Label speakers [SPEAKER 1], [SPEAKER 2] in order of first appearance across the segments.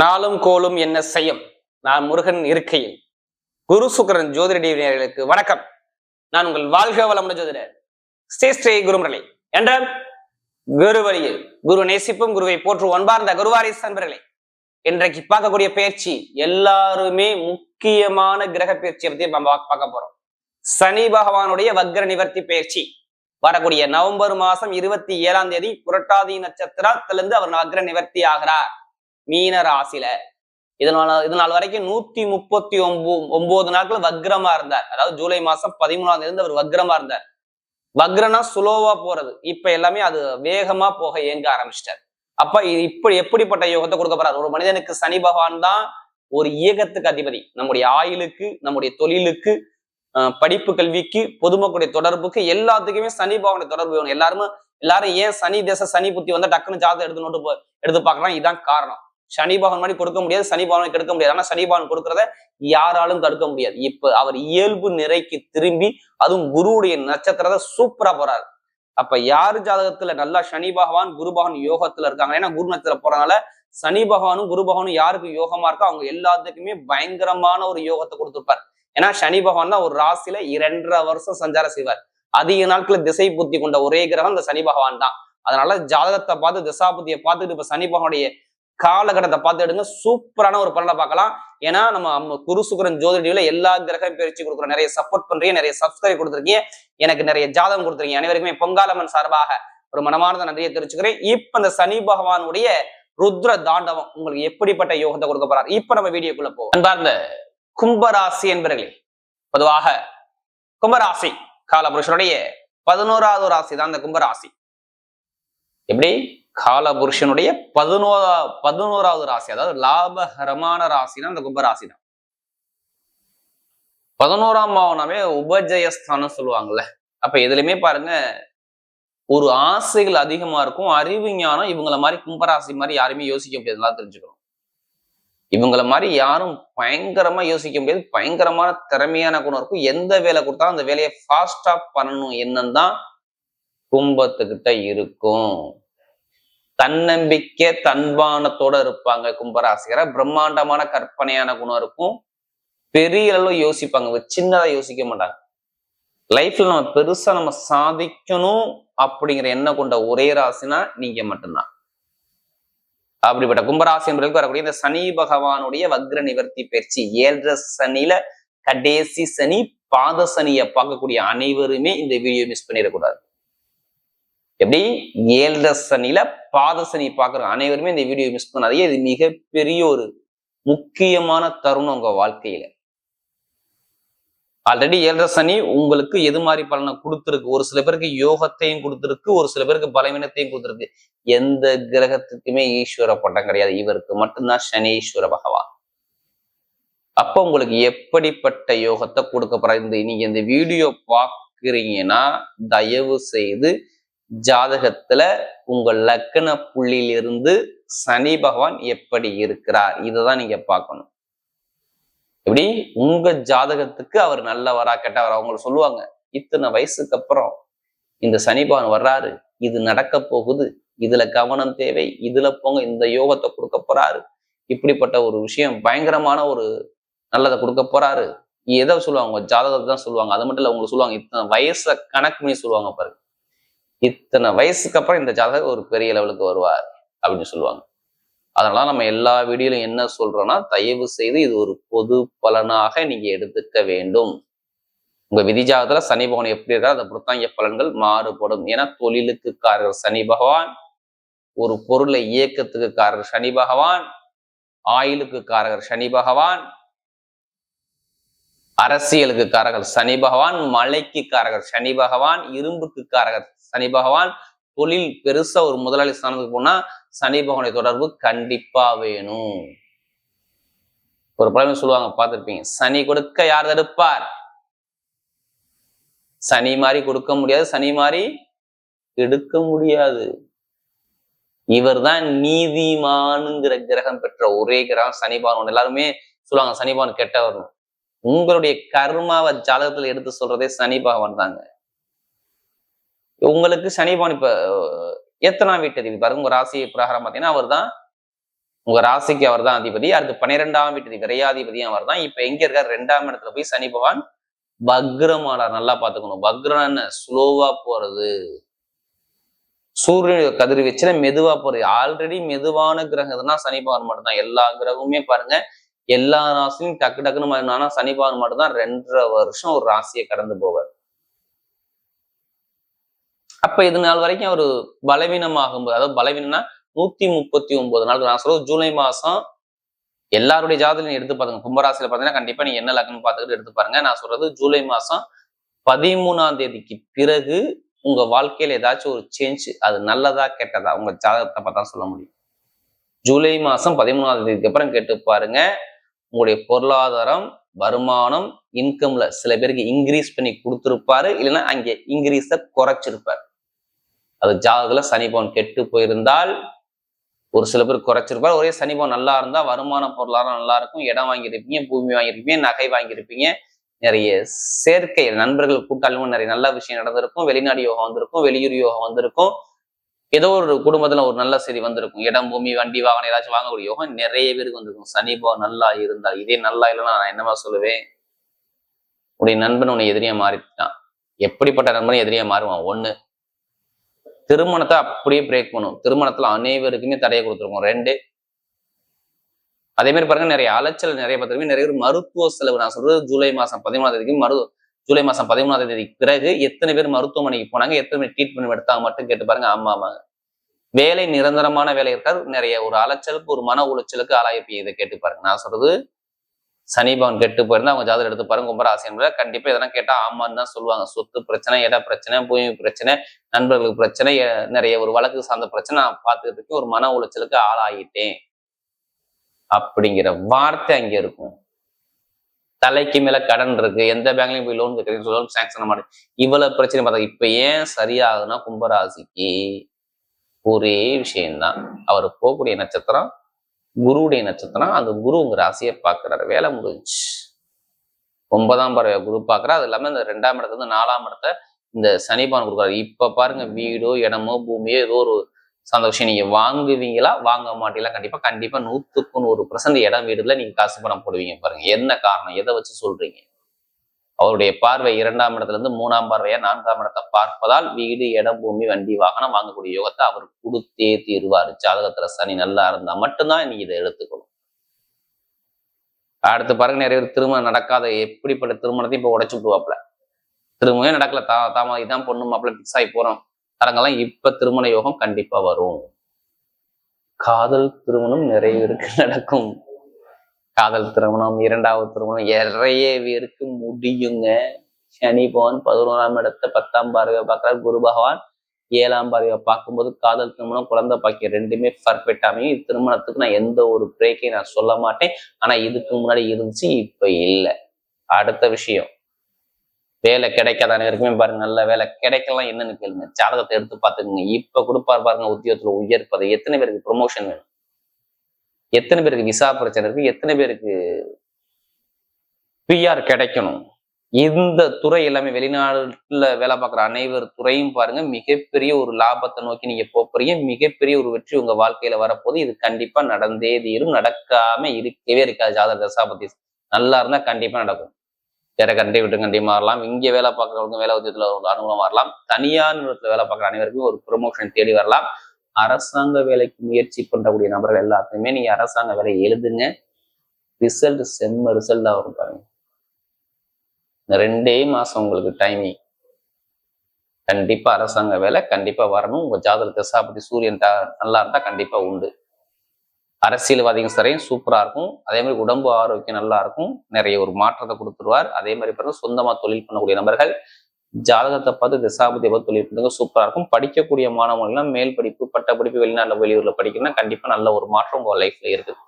[SPEAKER 1] நாளும் கோலும் என்ன செய்யும்? நான் முருகன் இருக்கையில். குரு சுக்கரன் ஜோதிடர்களுக்கு வணக்கம். நான் உங்கள் வாழ்க வளமுடன் ஜோதிடர் ஸ்ரீ ஸ்ரீ குருமரலை என்ற குரு வழியில் குரு நேசிப்பும் குருவை போற்று ஒன்பார்ந்த குருவாரி அன்பர்களே இன்றைக்கு பார்க்கக்கூடிய பயிற்சி எல்லாருமே முக்கியமான கிரக பயிற்சியை பத்தி நம்ம பார்க்க போறோம். சனி பகவானுடைய வக்ர நிவர்த்தி பயிற்சி. வரக்கூடிய நவம்பர் மாசம் இருபத்தி ஏழாம் தேதி புரட்டாதி நட்சத்திரத்திலிருந்து அவர் வக்ர நிவர்த்தி ஆகிறார். மீன ராசியில. இதனால இதனால் வரைக்கும் நூத்தி முப்பத்தி ஒன்பது ஒன்பது நாட்கள் வக்ரமா இருந்தார். அதாவது ஜூலை மாசம் பதிமூணாம் தேதி அவர் வக்ரமா இருந்தார். வக்ரனா சுலோவா போறது. இப்ப எல்லாமே அது வேகமா போக இயங்க ஆரம்பிச்சிட்டார். அப்ப இப்படி எப்படிப்பட்ட யோகத்தை கொடுக்க போறாரு? ஒரு மனிதனுக்கு சனி பகவான் தான் ஒரு இயக்கத்துக்கு அதிபதி. நம்முடைய ஆயுளுக்கு நம்முடைய தொழிலுக்கு படிப்பு கல்விக்கு பொதுமக்களுடைய தொடர்புக்கு எல்லாத்துக்குமே சனி பகவானுடைய தொடர்பு வேணும். எல்லாருமே எல்லாரும் ஏன் சனி தேச சனி புத்தி வந்தா டக்குன்னு ஜாதகம் எடுத்து நோட்டு போ- எடுத்து பார்க்கலாம் இதான் காரணம். சனி பகவான் மாதிரி கொடுக்க முடியாது சனி பகவானை கெடுக்க முடியாது. ஆனா சனி பகவான் கொடுக்கறத யாராலும் தடுக்க முடியாது. இப்ப அவர் இயல்பு நிறைக்கு திரும்பி அதுவும் குருவுடைய நட்சத்திரத்தை சூப்பரா போறாரு. அப்ப யாரு ஜாதகத்துல நல்லா சனி பகவான் குரு பகவான் யோகத்துல இருக்காங்க? ஏன்னா குரு நட்சத்திரம் போறதுனால சனி பகவானும் குரு பகவானும் யாருக்கு யோகமா இருக்கோ அவங்க எல்லாத்துக்குமே பயங்கரமான ஒரு யோகத்தை கொடுத்துருப்பார். ஏன்னா சனி பகவான் தான் ஒரு ராசியில இரண்டரை வருஷம் சஞ்சாரம் செய்வார். அதிக நாட்கள் திசை புத்தி கொண்ட ஒரே கிரகம் இந்த சனி பகவான் தான். அதனால ஜாதகத்தை பார்த்து திசா புத்தியை பார்த்துட்டு இப்ப சனி பகவானுடைய காலகட்டத்தை பார்த்து எடுங்க. சூப்பரான ஒரு பலனை பார்க்கலாம். ஏன்னா நம்ம குரு சுக்கரன் ஜோதிடியில எல்லா கிரகம் பயிற்சி கொடுக்குறோம் நிறைய சப்போர்ட் பண்றீங்க நிறைய சப்ஸ்கிரைப் கொடுத்துருக்கீங்க. எனக்கு நிறைய ஜாதகம் கொடுத்துருக்கீங்க. அனைவருக்குமே பொங்காலம்மன் சார்பாக ஒரு மனமார்ந்த நன்றியை தெரிவிச்சுக்கிறேன். இப்ப இந்த சனி பகவானுடைய ருத்ர தாண்டவம் உங்களுக்கு எப்படிப்பட்ட யோகத்தை கொடுக்க போறாரு? இப்ப நம்ம வீடியோக்குள்ள போவோம். அன்பார்ந்த கும்பராசி என்பர்களே பொதுவாக கும்பராசி காலபுருஷனுடைய பதினோராவது ராசி தான் இந்த கும்பராசி. எப்படி? காலபுருஷனுடைய பதினோரா பதினோராவது ராசி அதாவது லாபகரமான ராசினா அந்த கும்பராசி தான் பதினோராம் பாவனாவே உபஜயஸ்தானம் சொல்லுவாங்கல்ல. அப்ப எதுலையுமே பாருங்க ஒரு ஆசைகள் அதிகமா இருக்கும் அறிவு ஞானம் இவங்கள மாதிரி கும்பராசி மாதிரி யாருமே யோசிக்க முடியாதுலாம் தெரிஞ்சுக்கணும். இவங்கள மாதிரி யாரும் பயங்கரமா யோசிக்க முடியாது பயங்கரமான திறமையான குணம் இருக்கும். எந்த வேலை கொடுத்தாலும் அந்த வேலையை ஃபாஸ்டா பண்ணணும் என்னன்னு தான் கும்பத்துக்கிட்ட இருக்கும். தன்னம்பிக்கை தன்பானத்தோட இருப்பாங்க கும்பராசிகர. பிரம்மாண்டமான கற்பனையான குணம் இருக்கும். பெரிய அளவு யோசிப்பாங்க. சின்னதா யோசிக்க மாட்டாங்க. லைஃப்ல நம்ம பெருசா நம்ம சாதிக்கணும் அப்படிங்கிற எண்ணம் கொண்ட ஒரே ராசினா நீங்க மட்டும்தான். அப்படிப்பட்ட கும்பராசி என்பதற்கு வரக்கூடிய இந்த சனி பகவானுடைய வக்ர நிவர்த்தி பயிற்சி. ஏழரை சனியில கடைசி சனி பாத சனியை பார்க்கக்கூடிய அனைவருமே இந்த வீடியோ மிஸ் பண்ணிடக்கூடாது. எப்படி? ஏழரை சனியில பாத சனி பார்க்குற அனைவருமே இந்த வீடியோ மிஸ் பண்ணாதீங்க. இது மிகப்பெரிய ஒரு முக்கியமான தருணம் உங்க வாழ்க்கையில. ஆல்ரெடி ஏழரை சனி உங்களுக்கு எது மாதிரி பலனை கொடுத்துருக்கு? ஒரு சில பேருக்கு யோகத்தையும் கொடுத்துருக்கு ஒரு சில பேருக்கு பலவீனத்தையும் கொடுத்துருக்கு. எந்த கிரகத்துக்குமே ஈஸ்வர பட்டம் கிடையாது. இவருக்கு மட்டும்தான் சனீஸ்வர பகவான். அப்ப உங்களுக்கு எப்படிப்பட்ட யோகத்தை கொடுக்க போற இந்த நீங்க இந்த வீடியோ பார்க்குறீங்கன்னா தயவு செய்து ஜாதகத்துல உங்க லக்கண புள்ளியிலிருந்து சனி பகவான் எப்படி இருக்கிறார்? இதைதான் நீங்க பார்க்கணும். எப்படி? உங்க ஜாதகத்துக்கு அவர் நல்லவரா கெட்டவரா? அவங்க சொல்லுவாங்க இத்தனை வயசுக்கு அப்புறம் இந்த சனி பகவான் வர்றாரு இது நடக்க போகுது இதுல கவனம் தேவை இதுல போங்க இந்த யோகத்தை கொடுக்க போறாரு இப்படிப்பட்ட ஒரு விஷயம் பயங்கரமான ஒரு நல்லதை கொடுக்க போறாரு. எதை சொல்லுவாங்க? ஜாதகத்தை தான் சொல்லுவாங்க. அது மட்டும் இல்ல உங்களுக்கு சொல்லுவாங்க இத்தனை வயசை கணக்கு பண்ணி சொல்லுவாங்க பாருங்க. இத்தனை வயசுக்கு அப்புறம் இந்த ஜாதகம் ஒரு பெரிய லெவலுக்கு வருவார் அப்படின்னு சொல்லுவாங்க. அதனால நம்ம எல்லா வீடியோலையும் என்ன சொல்றோம்னா தயவு செய்து இது ஒரு பொது பலனாக நீங்க எடுத்துக்க வேண்டும். உங்க விதி ஜாதகத்துல சனி பகவான் எப்படி இருக்கா அந்த பொறுத்தாங்க பலன்கள் மாறுபடும். ஏன்னா தொழிலுக்கு காரர் சனி பகவான் ஒரு பொருளை இயக்கத்துக்கு காரர் சனி பகவான் ஆயுளுக்கு காரகர் சனி பகவான் அரசியலுக்கு காரகர் சனி பகவான் மலைக்கு காரகர் சனி பகவான் இரும்புக்கு காரகர் சனி பகவான் தொழில் பெருசா ஒரு முதலாளி ஸ்தானத்துக்கு போனா சனி பகவானுடைய தொடர்பு கண்டிப்பா வேணும். ஒரு பழமை சொல்லுவாங்க பார்த்துருப்பீங்க சனி கொடுக்க யார் தடுப்பார்? சனி மாதிரி கொடுக்க முடியாது சனி மாதிரி எடுக்க முடியாது. இவர்தான் நீதிமானுங்கிற கிரகம் பெற்ற ஒரே கிரகம் சனி பகவான். எல்லாருமே சொல்லுவாங்க சனி பகவான் வரணும் உங்களுடைய கர்மாவை ஜாதகத்துல எடுத்து சொல்றதே சனி பகவான் தாங்க. உங்களுக்கு சனி பகவான் இப்ப எத்தனாம் வீட்டதிபதி பாருங்க உங்க ராசி பிரகாரம் பார்த்தீங்கன்னா அவர் தான் உங்க ராசிக்கு அவர் தான் அதிபதி. அடுத்து பன்னிரெண்டாம் வீட்டு விரையாதிபதி அவர் தான் இப்ப எங்க இருக்காரு? ரெண்டாம் இடத்துல போய் சனி பகவான் பக்ரமானார் நல்லா பாத்துக்கணும் பக்ரன்னு ஸ்லோவா போறது. சூரிய கதிர்வீச்சுல மெதுவா போறது. ஆல்ரெடி மெதுவான கிரகம்னா சனி பகவான் மட்டும் தான் எல்லா கிரகமுமே பாருங்க எல்லா ராசியும் டக்கு டக்குன்னு மாறினா சனி பகவான் ரெண்டரை வருஷம் ஒரு ராசியை கடந்து போவார். அப்ப இது நாள் வரைக்கும் அவர் பலவீனமாகும் அதாவது பலவீனம்னா நூத்தி முப்பத்தி ஒன்பது நாளுக்கு நான் சொல்றது ஜூலை மாசம் எல்லாருடைய ஜாதகம் எடுத்து பாருங்க. கும்பராசியில பாத்தீங்கன்னா கண்டிப்பா நீங்க என்ன லக்னம் பார்த்துக்கிட்டு எடுத்து பாருங்க. நான் சொல்றது ஜூலை மாசம் பதிமூணாம் தேதிக்கு பிறகு உங்க வாழ்க்கையில ஏதாச்சும் ஒரு சேஞ்ச் அது நல்லதா கெட்டதா உங்க ஜாதகத்தை பார்த்தா சொல்ல முடியும். ஜூலை மாசம் பதிமூணாம் தேதிக்கு அப்புறம் கேட்டு பாருங்க. உங்களுடைய பொருளாதாரம் வருமானம் இன்கம்ல சில பேருக்கு இன்க்ரீஸ் பண்ணி கொடுத்துருப்பாரு இல்லைன்னா அங்கே இன்க்ரீஸ குறைச்சிருப்பாரு. அது ஜாதகத்துல சனிபவன் கெட்டு போயிருந்தால் ஒரு சில பேர் குறைச்சிருப்பார். ஒரே சனிபவன் நல்லா இருந்தா வருமான பொருளாதாரம் நல்லா இருக்கும். இடம் வாங்கியிருப்பீங்க பூமி வாங்கியிருப்பீங்க நகை வாங்கியிருப்பீங்க. நிறைய சேர்க்கை நண்பர்கள் கூட்டாலும் நிறைய நல்ல விஷயம் நடந்திருக்கும். வெளிநாடு யோகம் வந்திருக்கும் வெளியூர் யோகம் வந்திருக்கும். ஏதோ ஒரு குடும்பத்துல ஒரு நல்ல செய்தி வந்திருக்கும். இடம் பூமி வண்டி வாகனம் ஏதாச்சும் வாங்கக்கூடிய யோகம் நிறைய பேருக்கு வந்திருக்கும். சனிபா நல்லா இருந்தா இதே நல்லா இல்லைன்னா நான் என்னமா சொல்லுவேன்? உடைய நண்பன் உன்னை எதிரியா மாறிட்டான். எப்படிப்பட்ட நண்பனும் எதிரியா மாறுவான்? ஒண்ணு திருமணத்தை அப்படியே பிரேக் பண்ணும். திருமணத்துல அனைவருக்குமே தடையை கொடுத்துருக்கோம். ரெண்டு அதே மாதிரி பாருங்க நிறைய அலைச்சல் நிறைய பார்த்துருக்கீங்க நிறைய பேர் மருத்துவ செலவு நான் சொல்றது ஜூலை மாசம் பதிமூணாம் தேதிக்கு மருத்துவ ஜூலை மாசம் பதிமூணாம் தேதிக்கு பிறகு எத்தனை பேர் மருத்துவமனைக்கு போனாங்க எத்தனை பேர் ட்ரீட்மெண்ட் எடுத்தாங்க மட்டும் கேட்டு பாருங்க ஆமா ஆமாங்க வேலை நிரந்தரமான வேலை இருக்காது நிறைய ஒரு அலைச்சலுக்கு ஒரு மன உளைச்சலுக்கு ஆளாயிருப்பீங்க இதை கேட்டு பாருங்க. நான் சொல்றது சனி பவன் கெட்டு போயிருந்தா அவங்க ஜாதகம் எடுத்து பாருங்க கும்பராசி என்பதை கண்டிப்பா இதெல்லாம் கேட்டா ஆமான்னு தான் சொல்லுவாங்க. சொத்து பிரச்சனை இட பிரச்சனை பூமி பிரச்சனை நண்பர்களுக்கு பிரச்சனை நிறைய ஒரு வழக்கு சார்ந்த பிரச்சனை நான் பார்த்துக்கிட்டு ஒரு மன உளைச்சலுக்கு ஆளாயிட்டேன். அப்படிங்கிற வார்த்தை அங்க இருக்கும். தலைக்கு மேல கடன் இருக்கு எந்த பேங்க்லயும் போய் லோன் கேட்கறீங்க சொல்லி சாங்ஷன் மாட்டேன். இவ்வளவு பிரச்சனை பார்த்தா இப்ப ஏன் சரியாகுதுன்னா கும்பராசிக்கு ஒரே விஷயம்தான். அவர் போகக்கூடிய நட்சத்திரம் குருவுடைய நட்சத்திரம் அந்த குரு உங்க ராசியை பார்க்கிறாரு. வேலை முடிஞ்சு. ஒன்பதாம் பறவை குரு பார்க்கறா அது இல்லாம இந்த ரெண்டாம் இடத்துல இருந்து நாலாம் இடத்த இந்த சனிபான் கொடுக்குறாரு. இப்ப பாருங்க வீடோ இடமோ பூமியோ ஏதோ ஒரு சந்தோஷம். விஷயம் நீங்க வாங்குவீங்களா? வாங்க மாட்டீங்களா? கண்டிப்பா கண்டிப்பா நூத்துக்கு நூறு பர்சன்ட் இடம் வீடுல நீங்க காசு பணம் போடுவீங்க பாருங்க. என்ன காரணம்? எதை வச்சு சொல்றீங்க? அவருடைய பார்வை இரண்டாம் இடத்துல இருந்து மூணாம் பார்வையா நான்காம் இடத்தை பார்ப்பதால் வீடு இடம் பூமி வண்டி வாகனம் வாங்கக்கூடிய யோகத்தை அவர் கொடுத்தே தீர்வாரு. ஜாதகத்துல சனி நல்லா இருந்தா மட்டும்தான் நீ இதை எடுத்துக்கணும். அடுத்து பாருங்க நிறைய பேர் திருமணம் நடக்காத எப்படிப்பட்ட திருமணத்தையும் இப்ப உடைச்சு விடுவாப்ல திருமணமே நடக்கல. தா தாமா இதான் பொண்ணு மாப்பிள்ள பிக்ஸ் ஆகி போறோம். தரங்கெல்லாம் இப்ப திருமண யோகம் கண்டிப்பா வரும். காதல் திருமணம் நிறைய பேருக்கு நடக்கும். காதல் திருமணம் இரண்டாவது திருமணம் நிறைய பேருக்கு முடியுங்க. சனி பகவான் பதினோராம் இடத்த பத்தாம் பார்வையை பார்க்கிறார். குரு பகவான் ஏழாம் பார்வையை பார்க்கும்போது காதல் திருமணம் குழந்தை பாக்கியம் ரெண்டுமே பர்ஃபெக்ட் அமையும். திருமணத்துக்கு நான் எந்த ஒரு பிரேக்கையும் நான் சொல்ல மாட்டேன். ஆனா இதுக்கு முன்னாடி இருந்துச்சு இப்ப இல்லை. அடுத்த விஷயம். வேலை கிடைக்காத அனைவருக்குமே பாருங்க நல்ல வேலை கிடைக்கலாம் என்னன்னு கேளுங்க. ஜாதகத்தை எடுத்து பார்த்துக்குங்க. இப்ப கொடுப்பார் பாருங்க உத்தியோகத்துல உயர்ப்பது எத்தனை பேருக்கு ப்ரொமோஷன் வேணும்? எத்தனை பேருக்கு விசா பிரச்சனை இருக்கு? எத்தனை பேருக்கு பிஆர் கிடைக்கணும்? இந்த துறை எல்லாமே வெளிநாடுல வேலை பார்க்குற அனைவர் துறையும் பாருங்க மிகப்பெரிய ஒரு லாபத்தை நோக்கி நீங்க போறீங்க. மிகப்பெரிய ஒரு வெற்றி உங்க வாழ்க்கையில வரப்போது இது கண்டிப்பா நடந்தே தீரும். நடக்காம இருக்கவே இருக்காது. ஜாதக தசாபதி நல்லா இருந்தா கண்டிப்பா நடக்கும். வேற கண்டி விட்டு கண்டி மாறலாம். இங்கே வேலை பார்க்குறவங்க வேலை உத்தியத்துல ஒரு அனுகூலம் வரலாம். தனியார் நிறுவனத்தில் வேலை பார்க்குற அனைவருக்கும் ஒரு ப்ரொமோஷன் தேடி வரலாம். அரசாங்க வேலைக்கு முயற்சி பண்ணக்கூடிய நபர்கள் எல்லாத்தையுமே நீங்க அரசாங்க வேலையை எழுதுங்க. ரிசல்ட் செம்ம ரிசல்ட்டா வரும் பாருங்க. ரெண்டே மாசம் உங்களுக்கு டைமிங் கண்டிப்பா அரசாங்க வேலை கண்டிப்பா வரணும். உங்க ஜாதகத்தை சாப்பிட்டு சூரியன் நல்லா இருந்தா கண்டிப்பா உண்டு. அரசியல்வாதியும் சரியும் சூப்பரா இருக்கும். அதே மாதிரி உடம்பு ஆரோக்கியம் நல்லா இருக்கும். நிறைய ஒரு மாற்றத்தை கொடுத்துருவார். அதே மாதிரி பிறகு சொந்தமா தொழில் பண்ணக்கூடிய நபர்கள் ஜாதகத்தை பார்த்து திசாபதி பார்த்து தொழில் பண்ணுங்க சூப்பரா இருக்கும். படிக்கக்கூடிய மாணவர்கள்லாம் மேல் படிப்பு பட்ட படிப்பு வெளிநாட்டுல வெளியூர்ல படிக்கணும்னா கண்டிப்பா நல்ல ஒரு மாற்றம் உங்கள் லைஃப்ல இருக்குது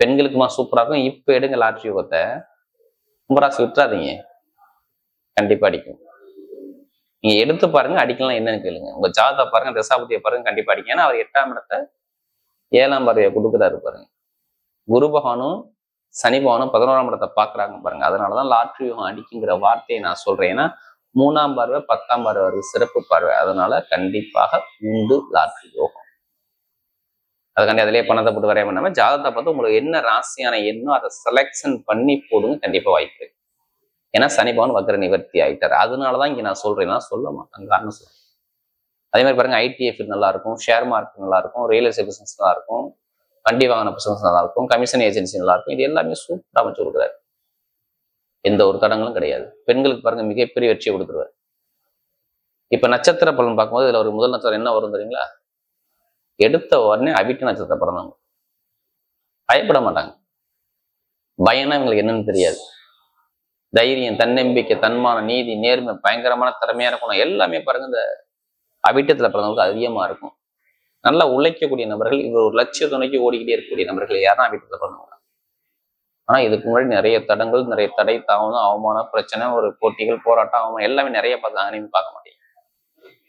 [SPEAKER 1] பெண்களுக்குமா சூப்பரா இருக்கும். இப்ப எடுங்க லாட்ரி யோகத்தை. கும்பராசி விட்டுறாதீங்க. கண்டிப்பா அடிக்கும். நீங்க எடுத்து பாருங்க அடிக்கலாம் என்னன்னு கேளுங்க. உங்கள் ஜாதகத்தை பாருங்க திசாபதியை பாருங்க கண்டிப்பா அடிக்கும். ஏன்னா அவர் எட்டாம் இடத்தை ஏழாம் பார்வையை கொடுக்குறாரு பாருங்க. குரு பகவானும் சனி பகவானும் பதினோராம் இடத்தை பாக்குறாங்க பாருங்க. அதனாலதான் லாட்ரி யோகம் அடிக்குங்கிற வார்த்தையை நான் சொல்றேன். ஏன்னா மூணாம் பார்வை பத்தாம் பார்வை சிறப்பு பார்வை. அதனால கண்டிப்பாக உண்டு லாட்ரி யோகம் அதுக்காண்டி அதிலே பணத்தை போட்டு வரைய பண்ணாம ஜாதகத்தை பார்த்து உங்களுக்கு என்ன ராசியான எண்ணோ அதை செலெக்ஷன் பண்ணி போடுங்க. கண்டிப்பா வாய்ப்பு ஏன்னா சனி பவன் வக்கர நிவர்த்தி ஆயிட்டாரு. அதனாலதான் இங்க நான் சொல்றேன்னா சொல்ல மாட்டேன். காரணம் சொல்றேன். அதே மாதிரி பாருங்க ஐடிஎஃப் நல்லா இருக்கும் ஷேர் மார்க்கெட் நல்லா இருக்கும் ரியல் எஸ்டேட் பிசினஸ் நல்லா இருக்கும் வண்டி வாங்கின பிசினஸ் நல்லா இருக்கும் கமிஷன் ஏஜென்சி நல்லா இருக்கும் இது எல்லாமே சூப்பராக அமைச்சு கொடுக்குறாரு. எந்த ஒரு தடங்களும் கிடையாது. பெண்களுக்கு பாருங்க மிகப்பெரிய வெற்றியை கொடுத்துருவாரு. இப்ப நட்சத்திர பலன் பார்க்கும்போது இதுல ஒரு முதல் நட்சத்திரம் என்ன வரும் தெரியுங்களா? எடுத்த உடனே அவிட்ட நட்சத்திர பிறந்தவங்க பயப்பட மாட்டாங்க. பயம்னா இவங்களுக்கு என்னன்னு தெரியாது. தைரியம் தன்னம்பிக்கை தன்மான நீதி நேர்மை பயங்கரமான திறமையான குணம் எல்லாமே பாருங்க இந்த அவிட்டத்துல பிறந்தவங்களுக்கு அதிகமா இருக்கும். நல்லா உழைக்கக்கூடிய நபர்கள் இவர் ஒரு லட்சிய துணைக்கு ஓடிக்கிட்டே இருக்கக்கூடிய நபர்கள் யாரும் அவிட்டத்தில் பிறந்தவங்க. ஆனா இதுக்கு முன்னாடி நிறைய தடங்கள் நிறைய தடை தாமதம் அவமானம் பிரச்சனை ஒரு போட்டிகள் போராட்டம் அவமானம் எல்லாமே நிறைய பார்த்தாங்க பார்க்க மாட்டேங்க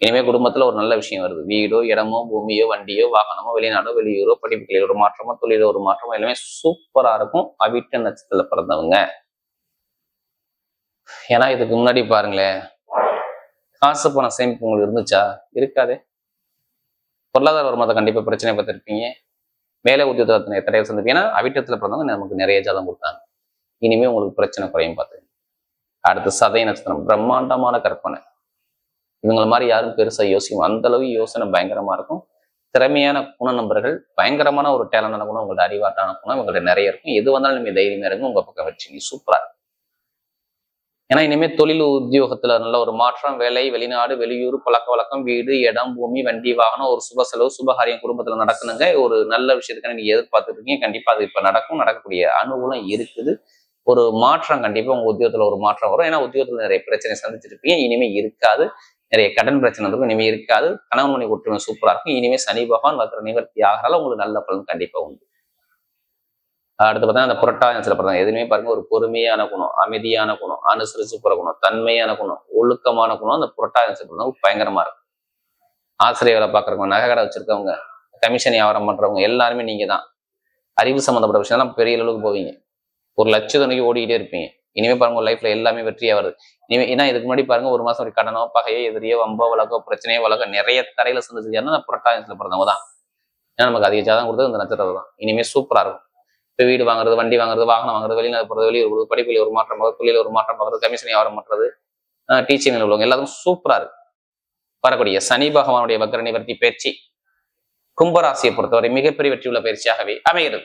[SPEAKER 1] இனிமேல் குடும்பத்துல ஒரு நல்ல விஷயம் வருது. வீடோ இடமோ பூமியோ வண்டியோ வாகனமோ வெளிநாடோ வெளியூரோ படிப்புகளில் ஒரு மாற்றமோ தொழில ஒரு மாற்றமோ எல்லாமே சூப்பரா இருக்கும். அவிட்ட நட்சத்திரத்தில் பிறந்தவங்க. ஏன்னா இதுக்கு முன்னாடி பாருங்களேன் காசு பணம் சேமிப்பு உங்களுக்கு இருந்துச்சா? இருக்காதே. பொருளாதார வருமானத்தை கண்டிப்பா பிரச்சனை பார்த்துருப்பீங்க. வேலை உத்தியோகத்தினை தடையை சந்திப்பீங்க ஏன்னா அவிட்டத்துல பிறந்தவங்க நமக்கு நிறைய ஜாதம் கொடுத்தாங்க. இனிமே உங்களுக்கு பிரச்சனை குறையும் பார்த்து அடுத்து சதய நட்சத்திரம். பிரம்மாண்டமான கற்பனை. இவங்களை மாதிரி யாரும் பெருசா யோசிக்கும் அந்த அளவு யோசனை பயங்கரமா இருக்கும். திறமையான குண நபர்கள் பயங்கரமான ஒரு டேலண்டான குணம் உங்களோட அறிவாட்டான குணம் உங்கள்ட்ட நிறைய இருக்கும். எது வந்தாலும் நீங்க தைரியமா இருங்க. உங்க பக்கம் வச்சுங்க. சூப்பரா இருக்கும். ஏன்னா இனிமே தொழில் உத்தியோகத்துல நல்ல ஒரு மாற்றம் வேலை வெளிநாடு வெளியூர் பழக்க வழக்கம் வீடு இடம் பூமி வண்டி வாகனம் ஒரு சுப செலவு சுபகாரியம் குடும்பத்துல நடக்கணுங்க. ஒரு நல்ல விஷயத்துக்கான நீங்க எதிர்பார்த்துட்டு இருக்கீங்க கண்டிப்பா அது இப்ப நடக்கும் நடக்கக்கூடிய அனுகூலம் இருக்குது. ஒரு மாற்றம் கண்டிப்பா உங்க உத்தியோகத்துல ஒரு மாற்றம் வரும். ஏன்னா உத்தியோகத்துல நிறைய பிரச்சனை சந்திச்சிருப்பீங்க. இனிமே இருக்காது. நிறைய கடன் பிரச்சனை இருக்கும் இனிமே இருக்காது. கணவன் மணி ஒற்றுமை சூப்பரா இருக்கும். இனிமே சனி பகவான் வக்கர நிவர்த்தி ஆகிறால உங்களுக்கு நல்ல பலன் கண்டிப்பா உண்டு. அடுத்து பார்த்தா அந்த புரட்டாதி நட்சத்திரம் எதுவுமே பாருங்க ஒரு பொறுமையான குணம் அமைதியான குணம் அனுசரிச்சு போற குணம் தன்மையான குணம் ஒழுக்கமான குணம் அந்த புரட்டாதி நட்சத்திரம் பயங்கரமா இருக்கும். ஆசிரியர் வேலை பார்க்குறவங்க நகை கடை வச்சிருக்கவங்க கமிஷன் வியாபாரம் பண்றவங்க எல்லாருமே நீங்க தான். அறிவு சம்மந்தப்பட்ட விஷயம்லாம் பெரிய அளவுக்கு போவீங்க. ஒரு லட்சத்தனைக்கு ஓடிக்கிட்டே இருப்பீங்க. இனிமே பாருங்க உங்க லைஃப்ல எல்லாமே வெற்றியா வருது. இனிமே ஏன்னா இதுக்கு முன்னாடி பாருங்க ஒரு மாசம் ஒரு கடனோ பகையோ எதிரியோ வம்போ வழக்கோ பிரச்சனையோ வழக்கோ நிறைய தரையில சந்திச்சு அந்த புரட்டாயத்துல பிறந்தவங்க தான். ஏன்னா நமக்கு அதிக ஜாதகம் கொடுத்தது இந்த நட்சத்திரம் தான். இனிமே சூப்பரா இருக்கும். இப்போ வீடு வாங்குறது வண்டி வாங்குறது வாகனம் வாங்குறது வெளிநாடு போகிறது வெளியூர் போகிறது படிப்பில் ஒரு மாற்றம் பார்க்குறது தொழில ஒரு மாற்றம் பார்க்குறது கமிஷன் வியாபாரம் பண்ணுறது டீச்சிங்கில் உள்ளவங்க எல்லாத்துக்கும் சூப்பரா இருக்கு. வரக்கூடிய சனி பகவானுடைய வக்கர நிவர்த்தி பயிற்சி கும்பராசியை பொறுத்தவரை மிகப்பெரிய வெற்றியுள்ள பயிற்சியாகவே அமைகிறது.